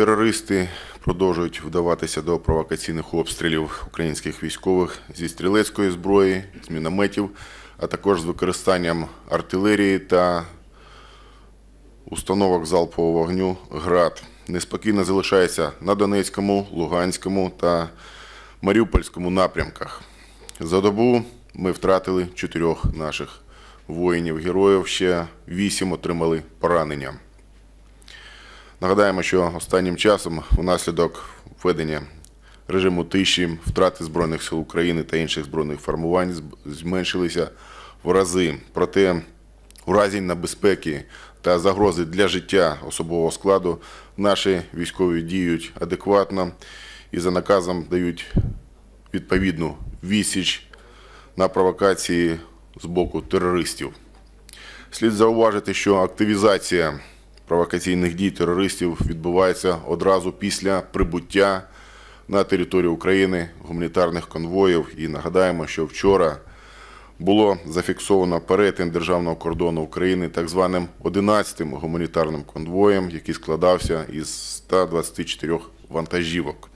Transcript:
Терористи продовжують вдаватися до провокаційних обстрілів українських військових зі стрілецької зброї, з мінометів, а також з використанням артилерії та установок залпового вогню ГРАД. Неспокійно залишається на Донецькому, Луганському та Маріупольському напрямках. За добу ми втратили чотирьох наших воїнів-героїв, ще вісім отримали поранення. Нагадаємо, що останнім часом внаслідок введення режиму тиші втрати Збройних сил України та інших збройних формувань зменшилися в рази. Проте у разі небезпеки та загрози для життя особового складу наші військові діють адекватно і за наказом дають відповідну відсіч на провокації з боку терористів. Слід зауважити, що активізація провокаційних дій терористів відбувається одразу після прибуття на територію України гуманітарних конвоїв. І нагадаємо, що вчора було зафіксовано перетин державного кордону України так званим 11-м гуманітарним конвоєм, який складався із 124 вантажівок.